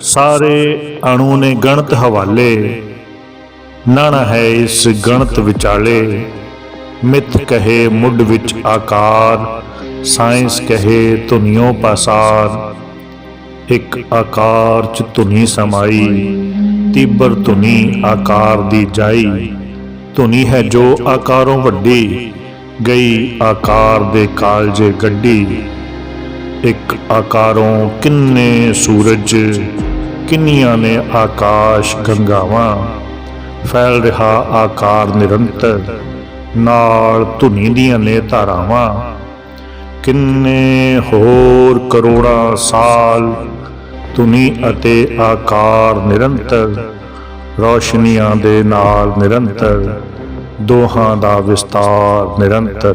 ਸਾਰੇ ਅਣੂ ਨੇ ਗਣਤ ਹਵਾਲੇ। ਨਣ ਹੈ ਇਸ ਗਣਤ ਵਿਚਾਲੇ। ਮਿੱਥ ਕਹੇ ਮੁੱਢ ਵਿੱਚ ਆਕਾਰ, ਸਾਇੰਸ ਕਹੇ ਧੁਨੀਓ ਪਾਸਾਰ। ਇੱਕ ਆਕਾਰ ਚ ਧੁਨੀ ਸਮਾਈ, ਤੀਬਰ ਧੁਨੀ ਆਕਾਰ ਦੀ ਜਾਈ। ਧੁਨੀ ਹੈ ਜੋ ਆਕਾਰੋਂ ਵੱਡੀ, ਗਈ ਆਕਾਰ ਦੇ ਕਾਲਜੇ ਗੱਡੀ। ਇੱਕ ਆਕਾਰੋਂ ਕਿੰਨੇ ਸੂਰਜ ਕਿੰਨੀਆਂ ਨੇ ਆਕਾਸ਼ ਗੰਗਾਵਾਂ? ਫੈਲ ਰਿਹਾ ਆਕਾਰ ਨਿਰੰਤਰ, ਨਾਲ ਧੁਨੀ ਦੀਆਂ ਨੇ ਧਾਰਾਵਾਂ। ਕਿੰਨੇ ਹੋਰ ਕਰੋੜਾਂ ਸਾਲ ਧੁਨੀ ਅਤੇ ਆਕਾਰ ਨਿਰੰਤਰ, ਰੋਸ਼ਨੀਆਂ ਦੇ ਨਾਲ ਨਿਰੰਤਰ, ਦੋਹਾਂ ਦਾ ਵਿਸਤਾਰ ਨਿਰੰਤਰ।